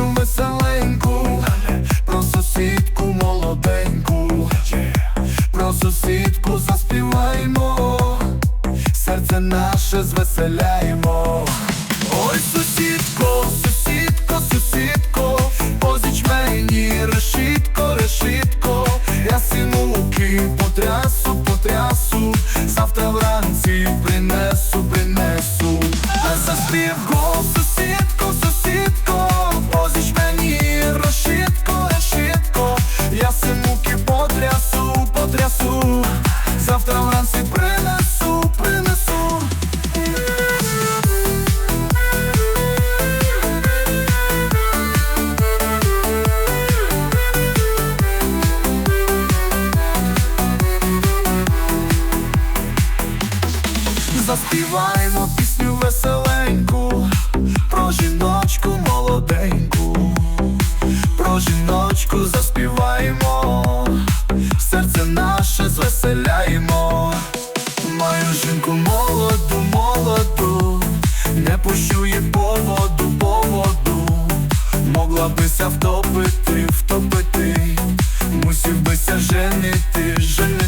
веселеньку, про сусідку молоденьку, про сусідку заспіваємо, серце наше звеселяємо. Ой, сусідко, Заспіваємо пісню веселеньку Про жіночку молоденьку. Про жіночку заспіваємо Серце наше звеселяємо. Маю жінку молоду, молоду Не пущу її по воду, по воду Могла бися втопити, втопити Мусів бися женити, женити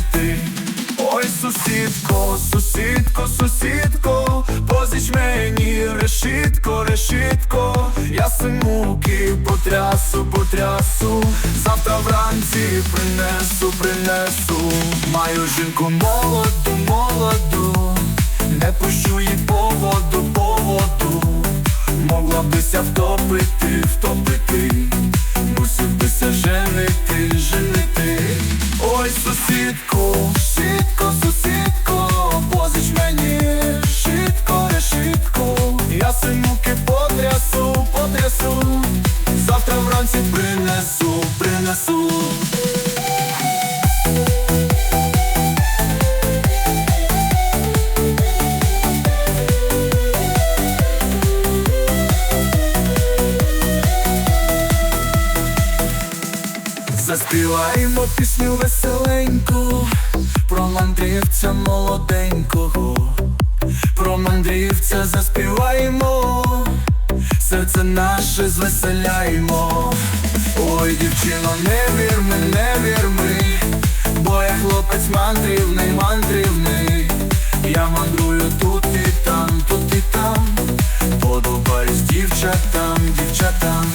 симуки потрясу, потрясу, завтра вранці принесу, принесу, маю жінку молоду, молоду, не пущу їй по воду, по воду, могла бися втопити, втопити, мусив бися женити, женити. Ой, сусідко, сітко, сусідко, позич мені. Шітко, решітко, я синуки вранці принесу, принесу. Заспіваємо пісню веселеньку Про мандрівця молоденького Про мандрівця заспіваємо серце наше звеселяємо. Ой, дівчино, не вір ми, не вір ми, бо я хлопець мандрівний, мандрівний, я мандрую тут і там, тут і там, подобаюсь дівчатам, дівчатам.